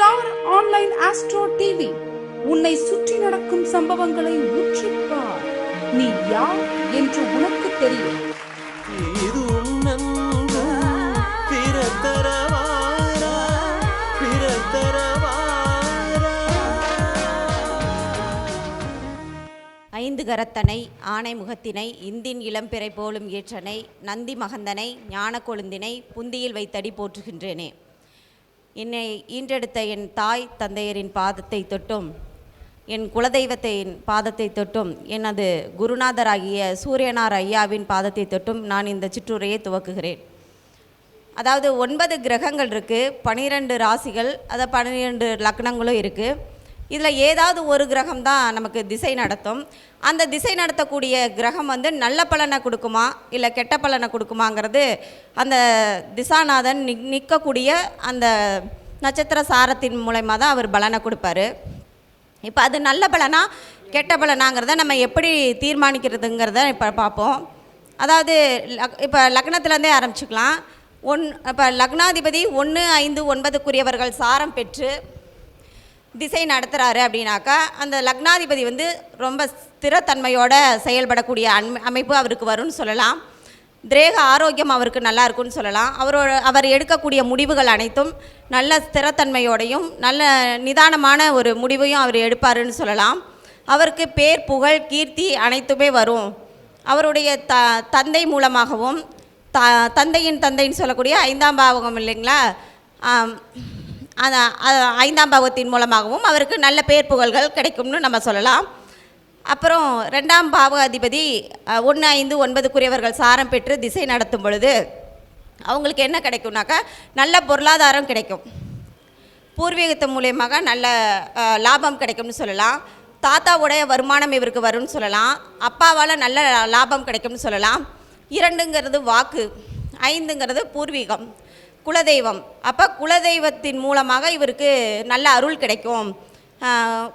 Star online astro TV. உன்னை சுற்றி நடக்கும் சம்பவங்களை உற்றிப்பார் நீ யார் என்று உனக்கு தெரியும். இது பிறத்தரவாரா பிறத்தரவாரா. ஐந்து கரத்தனை ஆனை முகத்தினை இந்தின் இளம்பிறை போலும் ஏற்றனை நந்தி மகந்தனை ஞான கொழுந்தினை புந்தியில் வைத்தடி போற்றுகின்றேனே. என்னை ஈன்றெடுத்த என் தாய் தந்தையரின் பாதத்தை தொட்டும் என் குலதெய்வத்தின் பாதத்தை தொட்டும் எனது குருநாதராகிய சூரியனார் ஐயாவின் பாதத்தை தொட்டும் நான் இந்த சிற்றுரையை துவக்குகிறேன். அதாவது ஒன்பது கிரகங்கள் இருக்குது பன்னிரெண்டு ராசிகள் அதை பன்னிரெண்டு லக்னங்களும் இருக்குது இதில் ஏதாவது ஒரு கிரகம் தான் நமக்கு திசை நடத்தும். அந்த திசை நடத்தக்கூடிய கிரகம் வந்து நல்ல பலனை கொடுக்குமா இல்லை கெட்ட பலனை கொடுக்குமாங்கிறது அந்த திசாநாதன் நிக் நிற்கக்கூடிய அந்த நட்சத்திர சாரத்தின் மூலயமா தான் அவர் பலனை கொடுப்பாரு. இப்போ அது நல்ல பலனா கெட்ட பலனாங்கிறத நம்ம எப்படி தீர்மானிக்கிறதுங்கிறத இப்போ பார்ப்போம் அதாவது இப்போ லக்னத்துலேருந்தே ஆரம்பிச்சுக்கலாம். ஒன் இப்போ லக்னாதிபதி ஒன்று ஐந்து ஒன்பதுக்குரியவர்கள் சாரம் பெற்று திசை நடத்துகிறாரு அப்படின்னாக்கா அந்த லக்னாதிபதி வந்து ரொம்ப ஸ்திரத்தன்மையோட செயல்படக்கூடிய அன்மை அமைப்பு அவருக்கு வரும்னு சொல்லலாம். திரேக ஆரோக்கியம் அவருக்கு நல்லா இருக்கும்னு சொல்லலாம். அவரோட அவர் எடுக்கக்கூடிய முடிவுகள் அனைத்தும் நல்ல ஸ்திரத்தன்மையோடையும் நல்ல நிதானமான ஒரு முடிவையும் அவர் எடுப்பாருன்னு சொல்லலாம். அவருக்கு பேர் புகழ் கீர்த்தி அனைத்துமே வரும். அவருடைய த தந்தை மூலமாகவும் த தந்தையின் தந்தைன்னு சொல்லக்கூடிய ஐந்தாம் பாவகம் இல்லைங்களா? அந்த ஐந்தாம் பாவத்தின் மூலமாகவும் அவருக்கு நல்ல பேர் புகழ்கள் கிடைக்கும்னு நம்ம சொல்லலாம். அப்புறம் ரெண்டாம் பாவாதிபதி ஒன்று ஐந்து ஒன்பதுக்குரியவர்கள் சாரம் பெற்று திசை நடத்தும் பொழுது அவங்களுக்கு என்ன கிடைக்கும்னாக்கா நல்ல பொருளாதாரம் கிடைக்கும். பூர்வீகத்து மூலியமாக நல்ல லாபம் கிடைக்கும்னு சொல்லலாம். தாத்தாவுடைய வருமானம் இவருக்கு வரும்னு சொல்லலாம். அப்பாவால் நல்ல லாபம் கிடைக்கும்னு சொல்லலாம். இரண்டுங்கிறது வாக்கு ஐந்துங்கிறது பூர்வீகம். குலதெய்வம். அப்போ குலதெய்வத்தின் மூலமாக இவருக்கு நல்ல அருள் கிடைக்கும்.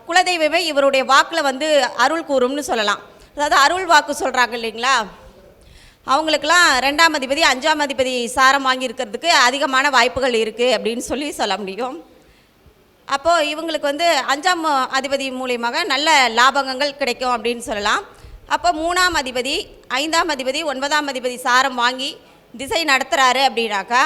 குலதெய்வமே இவருடைய வாக்கில் வந்து அருள் கூறும்னு சொல்லலாம். அதாவது அருள் வாக்கு சொல்கிறாங்க இல்லைங்களா? அவங்களுக்கெல்லாம் ரெண்டாம் அதிபதி அஞ்சாம் அதிபதி சாரம் வாங்கியிருக்கிறதுக்கு அதிகமான வாய்ப்புகள் இருக்குது அப்படின்னு சொல்லி சொல்ல முடியும். அப்போது இவங்களுக்கு வந்து அஞ்சாம் அதிபதி மூலியமாக நல்ல லாபகங்கள் கிடைக்கும் அப்படின்னு சொல்லலாம். அப்போ மூணாம் அதிபதி ஐந்தாம் அதிபதி ஒன்பதாம் அதிபதி சாரம் வாங்கி திசை நடத்துகிறாரு அப்படின்னாக்கா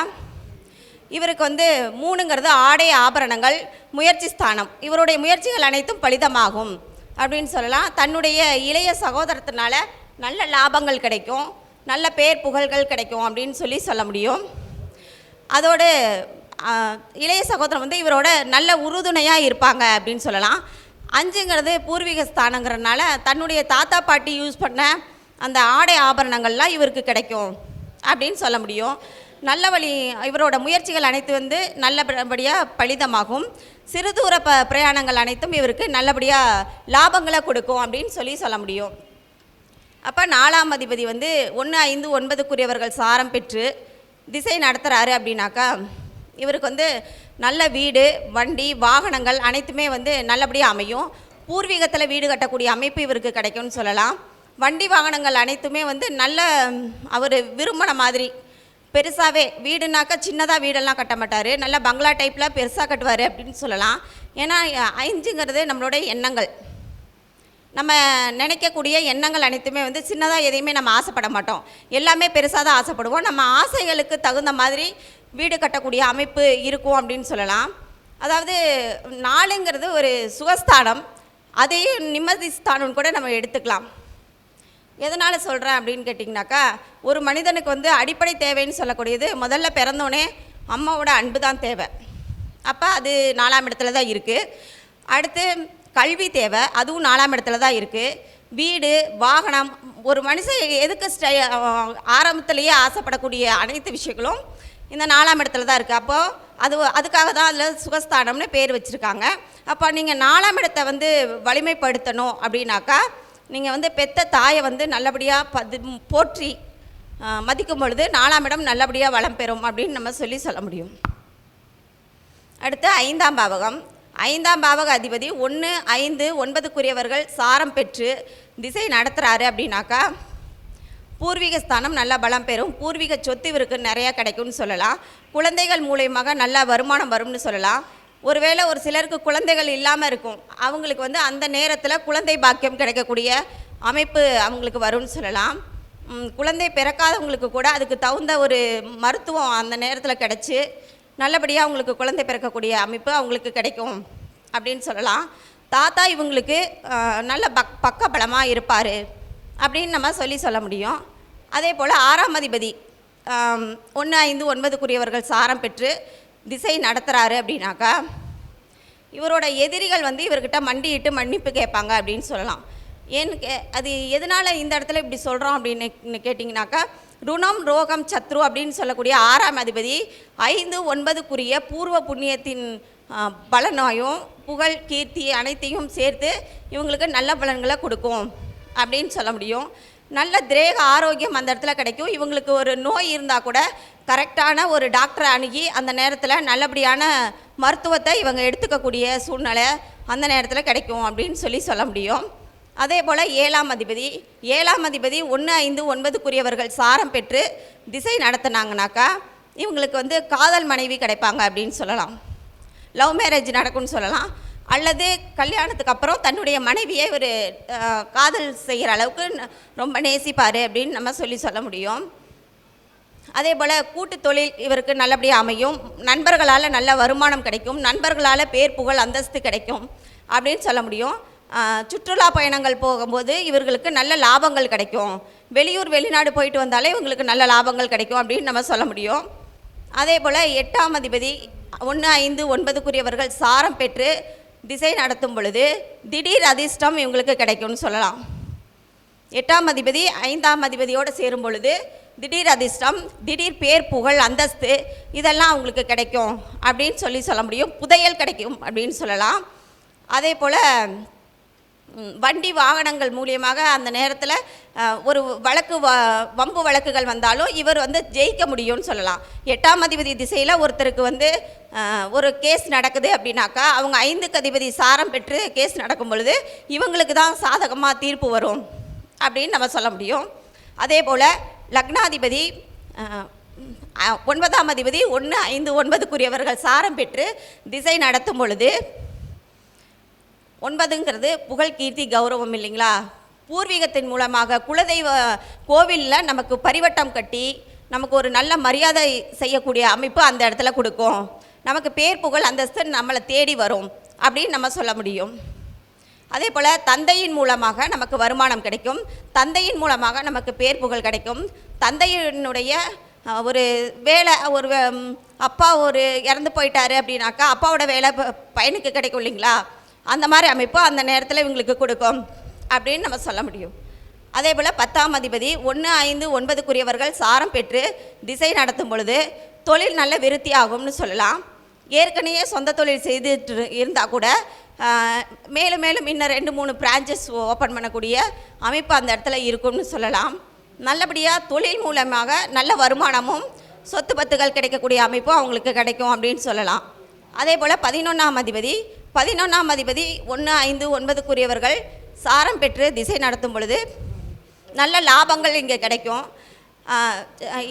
இவருக்கு வந்து மூணுங்கிறது ஆடை ஆபரணங்கள் முயற்சி ஸ்தானம். இவருடைய முயற்சிகள் அனைத்தும் பலிதமாகும். அப்படின்னு சொல்லலாம். தன்னுடைய இளைய சகோதரத்தினால நல்ல லாபங்கள் கிடைக்கும். நல்ல பேர் புகழ்கள் கிடைக்கும் அப்படின்னு சொல்லி சொல்ல முடியும். அதோடு இளைய சகோதரம் வந்து இவரோட நல்ல உறுதுணையாக இருப்பாங்க அப்படின்னு சொல்லலாம். அஞ்சுங்கிறது பூர்வீக ஸ்தானங்கிறதுனால தன்னுடைய தாத்தா பாட்டி யூஸ் பண்ண அந்த ஆடை ஆபரணங்கள்லாம் இவருக்கு கிடைக்கும் அப்படின்னு சொல்ல முடியும். நல்ல வழி இவரோட முயற்சிகள் அனைத்து வந்து நல்லபடியாக பலிதமாகும். சிறு தூர ப பிரயாணங்கள் அனைத்தும் இவருக்கு நல்லபடியாக லாபங்களை கொடுக்கும் அப்படின்னு சொல்லி சொல்ல முடியும். அப்போ நாலாம் அதிபதி வந்து ஒன்று ஐந்து ஒன்பதுக்குரியவர்கள் சாரம் பெற்று திசை நடத்துகிறாரு அப்படின்னாக்கா இவருக்கு வந்து நல்ல வீடு வண்டி வாகனங்கள் அனைத்துமே வந்து நல்லபடியாக அமையும். பூர்வீகத்தில் வீடு கட்டக்கூடிய அமைப்பு இவருக்கு கிடைக்கும்னு சொல்லலாம். வண்டி வாகனங்கள் அனைத்துமே வந்து நல்ல அவர் விரும்பின மாதிரி பெருசாகவே வீடுனாக்கா சின்னதாக வீடெல்லாம் கட்ட மாட்டார். நல்ல பங்களா டைப்பில் பெருசாக கட்டுவார் அப்படின்னு சொல்லலாம். ஏன்னா ஐந்துங்கிறது நம்மளுடைய எண்ணங்கள். நம்ம நினைக்கக்கூடிய எண்ணங்கள் அனைத்துமே வந்து சின்னதாக எதையுமே நம்ம ஆசைப்பட மாட்டோம். எல்லாமே பெருசாக தான் ஆசைப்படுவோம். நம்ம ஆசைகளுக்கு தகுந்த மாதிரி வீடு கட்டக்கூடிய அமைப்பு இருக்கும் அப்படின்னு சொல்லலாம். அதாவது நாளுங்கிறது ஒரு சுகஸ்தானம். அதையும் நிம்மதி ஸ்தானம் கூட நம்ம எடுத்துக்கலாம். எதனால் சொல்கிறேன் அப்படின்னு கேட்டிங்கனாக்கா ஒரு மனிதனுக்கு வந்து அடிப்படை தேவைன்னு சொல்லக்கூடியது முதல்ல பிறந்தோடனே அம்மாவோட அன்பு தான் தேவை. அப்போ அது நாலாம் இடத்துல தான் இருக்குது அடுத்து கல்வி தேவை அதுவும் நாலாம் இடத்துல தான் இருக்குது வீடு வாகனம் ஒரு மனுஷன் எதுக்கு ஸ்டை ஆரம்பத்துலேயே ஆசைப்படக்கூடிய அனைத்து விஷயங்களும் இந்த நாலாம் இடத்துல தான் இருக்குது அப்போது அது அதுக்காக தான் அதில் சுகஸ்தானம்னு பேர் வச்சுருக்காங்க. அப்போ நீங்கள் நாலாம் இடத்தை வந்து வலிமைப்படுத்தணும் அப்படின்னாக்கா நீங்கள் வந்து பெத்த தாயை வந்து நல்லபடியாக பது போற்றி மதிக்கும் பொழுது நாலாம் இடம் நல்லபடியாக வளம் பெறும் அப்படின்னு நம்ம சொல்லி சொல்ல முடியும். அடுத்து ஐந்தாம் பாவகம். ஐந்தாம் பாவக அதிபதி ஒன்று ஐந்து ஒன்பதுக்குரியவர்கள் சாரம் பெற்று திசை நடத்துகிறாரு அப்படின்னாக்கா பூர்வீக ஸ்தானம் நல்ல பலம் பெறும். பூர்வீக சொத்து இவருக்கு நிறையா கிடைக்கும்னு சொல்லலாம். குழந்தைகள் மூலயமாக நல்ல வருமானம் வரும்னு சொல்லலாம். ஒருவேளை ஒரு சிலருக்கு குழந்தைகள் இல்லாமல் இருக்கும். அவங்களுக்கு வந்து அந்த நேரத்தில் குழந்தை பாக்கியம் கிடைக்கக்கூடிய அமைப்பு அவங்களுக்கு வரும்னு சொல்லலாம். குழந்தை பிறக்காதவங்களுக்கு கூட அதுக்கு தகுந்த ஒரு மருத்துவம் அந்த நேரத்தில் கிடச்சி நல்லபடியாக அவங்களுக்கு குழந்தை பிறக்கக்கூடிய அமைப்பு அவங்களுக்கு கிடைக்கும் அப்படின்னு சொல்லலாம். தாத்தா இவங்களுக்கு நல்ல பக் பக்கபலமாக இருப்பார் அப்படின்னு நம்ம சொல்லி சொல்ல முடியும். அதே போல் ஆறாம் அதிபதி ஒன்று ஐந்து ஒன்பதுக்குரியவர்கள் சாரம் பெற்று திசை நடத்துகிறாரு அப்படின்னாக்கா இவரோட எதிரிகள் வந்து இவர்கிட்ட மண்டியிட்டு மன்னிப்பு கேட்பாங்க அப்படின்னு சொல்லலாம். ஏன்னு கே அது எதனால் இந்த இடத்துல இப்படி சொல்கிறோம் அப்படின்னு கேட்டிங்கனாக்கா ருணம் ரோகம் சத்ரு அப்படின்னு சொல்லக்கூடிய ஆறாம் அதிபதி ஐந்து ஒன்பதுக்குரிய பூர்வ புண்ணியத்தின் பலனாயும் புகழ் கீர்த்தி அனைத்தையும் சேர்த்து இவங்களுக்கு நல்ல பலன்களை கொடுக்கும் அப்படின்னு சொல்ல முடியும். நல்ல திரேக ஆரோக்கியம் அந்த இடத்துல கிடைக்கும். இவங்களுக்கு ஒரு நோய் இருந்தால் கூட கரெக்டான ஒரு டாக்டரை அணுகி அந்த நேரத்தில் நல்லபடியான மருத்துவத்தை இவங்க எடுத்துக்கக்கூடிய சூழ்நிலை அந்த நேரத்தில் கிடைக்கும் அப்படின்னு சொல்லி சொல்ல முடியும். அதே போல் ஏழாம் அதிபதி ஏழாம் அதிபதி ஒன்று ஐந்து ஒன்பதுக்குரியவர்கள் சாரம் பெற்று திசை நடத்தினாங்கனாக்கா இவங்களுக்கு வந்து காதல் மனைவி கிடைப்பாங்க அப்படின்னு சொல்லலாம். லவ் மேரேஜ் நடக்கும்னு சொல்லலாம். அல்லது கல்யாணத்துக்கு அப்புறம் தன்னுடைய மனைவியை ஒரு காதல் செய்கிற அளவுக்கு ரொம்ப நேசிப்பார் அப்படின்னு நம்ம சொல்லி சொல்ல முடியும். அதே போல் கூட்டு தொழில் இவருக்கு நல்லபடியாக அமையும். நண்பர்களால் நல்ல வருமானம் கிடைக்கும். நண்பர்களால் பேர் புகழ் அந்தஸ்து கிடைக்கும் அப்படின்னு சொல்ல முடியும். சுற்றுலா பயணங்கள் போகும்போது இவர்களுக்கு நல்ல லாபங்கள் கிடைக்கும். வெளியூர் வெளிநாடு போயிட்டு வந்தாலே இவங்களுக்கு நல்ல லாபங்கள் கிடைக்கும் அப்படின்னு நம்ம சொல்ல முடியும். அதே போல் எட்டாம் அதிபதி ஒன்று ஐந்து ஒன்பதுக்குரியவர்கள் சாரம் பெற்று திசை நடத்தும் பொழுது திடீர் அதிர்ஷ்டம் இவங்களுக்கு கிடைக்கும்னு சொல்லலாம். எட்டாம் அதிபதி ஐந்தாம் அதிபதியோடு சேரும் பொழுது திடீர் அதிர்ஷ்டம் திடீர் பேர் புகழ் அந்தஸ்து இதெல்லாம் அவங்களுக்கு கிடைக்கும் அப்படின்னு சொல்லி சொல்ல முடியும். புதையல் கிடைக்கும் அப்படின்னு சொல்லலாம். அதே போல் வண்டி வாகனங்கள் மூலியமாக அந்த நேரத்தில் ஒரு வழக்கு வ வம்பு வழக்குகள் வந்தாலும் இவர் வந்து ஜெயிக்க முடியும்னு சொல்லலாம். எட்டாம் அதிபதி திசையில் ஒருத்தருக்கு வந்து ஒரு கேஸ் நடக்குது அப்படின்னாக்கா அவங்க ஐந்துக்கு அதிபதி சாரம் பெற்று கேஸ் நடக்கும் பொழுது இவங்களுக்கு தான் சாதகமாக தீர்ப்பு வரும் அப்படின்னு நம்ம சொல்ல முடியும். அதே போல் லக்னாதிபதி ஒன்பதாம் அதிபதி ஒன்று ஐந்து ஒன்பதுக்குரியவர்கள் சாரம் பெற்று திசை நடத்தும் பொழுது ஒன்பதுங்கிறது புகழ் கீர்த்தி கௌரவம் இல்லைங்களா? பூர்வீகத்தின் மூலமாக குலதெய்வ கோவிலில் நமக்கு பரிவட்டம் கட்டி நமக்கு ஒரு நல்ல மரியாதை செய்யக்கூடிய அமைப்பு அந்த இடத்துல கொடுக்கும். நமக்கு பேர் புகழ் அந்தஸ்து நம்மளை தேடி வரும் அப்படின்னு நம்ம சொல்ல முடியும். அதே போல் தந்தையின் மூலமாக நமக்கு வருமானம் கிடைக்கும். தந்தையின் மூலமாக நமக்கு பேர் புகழ் கிடைக்கும். தந்தையினுடைய ஒரு வேலை ஒரு அப்பா ஒரு இறந்து போயிட்டாரு அப்படின்னாக்கா அப்பாவோட வேலை பையனுக்கு கிடைக்கும் இல்லைங்களா? அந்த மாதிரி அமைப்பு அந்த நேரத்தில் இவங்களுக்கு கொடுக்கும் அப்படின்னு நம்ம சொல்ல முடியும். அதே போல் பத்தாம் அதிபதி ஒன்று ஐந்து ஒன்பதுக்குரியவர்கள் சாரம் பெற்று திசை நடத்தும் பொழுது தொழில் நல்ல விருத்தி ஆகும்னு சொல்லலாம். ஏற்கனவே சொந்த தொழில் செய்துட்டு இருந்தால் கூட மேலும் மேலும் இன்னும் ரெண்டு மூணு பிரான்ச்சஸ் ஓப்பன் பண்ணக்கூடிய அமைப்பு அந்த இடத்துல இருக்கும்னு சொல்லலாம். நல்லபடியாக தொழில் மூலமாக நல்ல வருமானமும் சொத்து பத்துகள் கிடைக்கக்கூடிய அமைப்பும் அவங்களுக்கு கிடைக்கும் அப்படின்னு சொல்லலாம். அதே போல் பதினொன்றாம் அதிபதி பதினொன்றாம் அதிபதி ஒன்று ஐந்து ஒன்பதுக்குரியவர்கள் சாரம் பெற்று திசை நடத்தும் பொழுது நல்ல லாபங்கள் இங்கே கிடைக்கும்.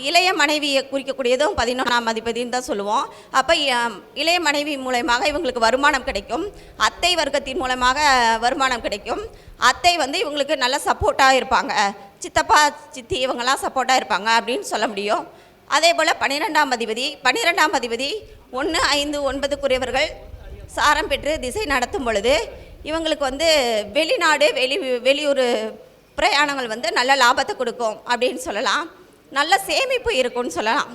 இளைய மனைவியை குறிக்கக்கூடியதும் பதினொன்றாம் அதிபதின்னு தான் சொல்லுவோம். அப்போ இளைய மனைவி மூலயமாக இவங்களுக்கு வருமானம் கிடைக்கும். அத்தை வர்க்கத்தின் மூலமாக வருமானம் கிடைக்கும். அத்தை வந்து இவங்களுக்கு நல்ல சப்போர்ட்டாக இருப்பாங்க. சித்தப்பா சித்தி இவங்கெல்லாம் சப்போர்ட்டாக இருப்பாங்க அப்படின்னு சொல்ல முடியும். அதே போல் பன்னிரெண்டாம் அதிபதி பன்னிரெண்டாம் அதிபதி ஒன்று ஐந்து ஒன்பதுக்குரியவர்கள் சாரம் பெற்று திசை நடத்தும் பொழுது இவங்களுக்கு வந்து வெளிநாடு வெளி வெளியூர் பிரயாணங்கள் வந்து நல்ல லாபத்தை கொடுக்கும் அப்படின்னு சொல்லலாம். நல்ல சேமிப்பு இருக்கும்னு சொல்லலாம்.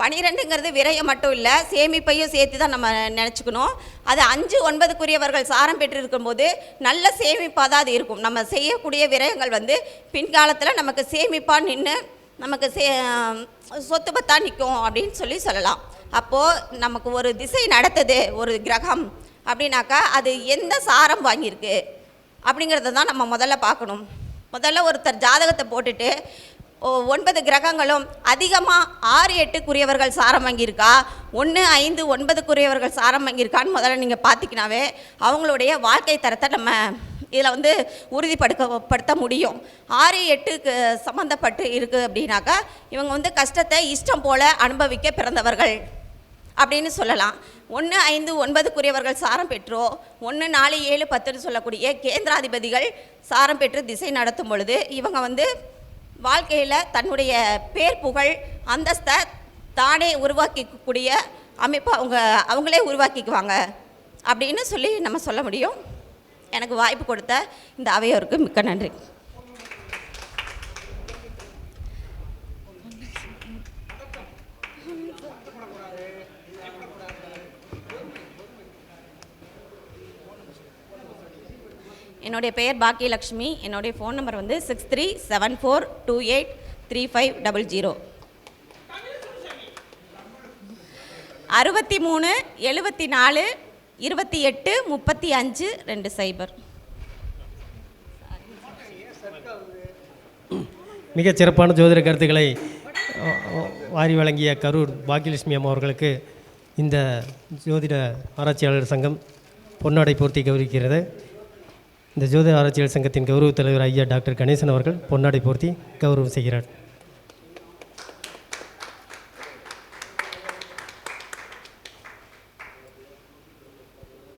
பனிரெண்டுங்கிறது விரயம் மட்டும் இல்லை சேமிப்பையும் சேர்த்து தான் நம்ம நினச்சிக்கணும். அது அஞ்சு ஒன்பதுக்குரியவர்கள் சாரம் பெற்று இருக்கும்போது நல்ல சேமிப்பாக தான் அது இருக்கும். நம்ம செய்யக்கூடிய விரயங்கள் வந்து பின்காலத்தில் நமக்கு சேமிப்பாக நின்று நமக்கு சே சொத்து பத்தாக நிற்கும் அப்படின்னு சொல்லி சொல்லலாம். அப்போது நமக்கு ஒரு திசை நடத்துது ஒரு கிரகம் அப்படின்னாக்கா அது எந்த சாரம் வாங்கியிருக்கு அப்படிங்கிறத தான் நம்ம முதல்ல பார்க்கணும். முதல்ல ஒருத்தர் ஜாதகத்தை போட்டுட்டு ஒ- ஒன்பது கிரகங்களும் அதிகமாக ஆறு எட்டுக்குரியவர்கள் சாரம் வாங்கியிருக்கா? ஒன்று ஐந்து ஒன்பதுக்குரியவர்கள் சாரம் வாங்கியிருக்கான்னு முதல்ல நீங்கள் பார்த்திங்கனாவே அவங்களுடைய வாழ்க்கை தரத்தை நம்ம இதில் வந்து உறுதிப்படுத்தப்படுத்த முடியும். ஆறு எட்டுக்கு சம்மந்தப்பட்டு இருக்குது அப்படின்னாக்கா இவங்க வந்து கஷ்டத்தை இஷ்டம் போல் அனுபவிக்க பிறந்தவர்கள் அப்படின்னு சொல்லலாம். ஒன்று ஐந்து ஒன்பதுக்குரியவர்கள் சாரம் பெற்றோ ஒன்று நாலு ஏழு பத்துன்னு சொல்லக்கூடிய கேந்திராதிபதிகள் சாரம் பெற்று திசை நடத்தும் பொழுது இவங்க வந்து வாழ்க்கையில் தன்னுடைய பேர் புகழ் அந்தஸ்தை தானே உருவாக்கிக்கக்கூடிய அமைப்பை அவங்க அவங்களே உருவாக்கிக்குவாங்க அப்படின்னு சொல்லி நம்ம சொல்ல முடியும். எனக்கு வாய்ப்பு கொடுத்த இந்த அவையோருக்கு மிக்க நன்றி. என்னுடைய பெயர் பாக்கியலக்ஷ்மி. என்னுடைய ஃபோன் நம்பர் வந்து six three seven four two eight three five double zero அறுபத்தி மூணு எழுபத்தி நாலு இருபத்தி எட்டு முப்பத்தி அஞ்சு ரெண்டு சைபர். மிகச் சிறப்பான ஜோதிட கருத்துக்களை வாரி வழங்கிய கரூர் பாக்கியலட்சுமி அம்மா அவர்களுக்கு இந்த ஜோதிட ஆராய்ச்சியாளர் சங்கம் பொன்னாடை பூர்த்தி கௌரவிக்கிறது. இந்த ஜோதிட ஆராய்ச்சியாளர் சங்கத்தின் கௌரவ தலைவர் ஐயா டாக்டர் கணேசன் அவர்கள் பொன்னாடை பூர்த்தி கௌரவம் செய்கிறார்.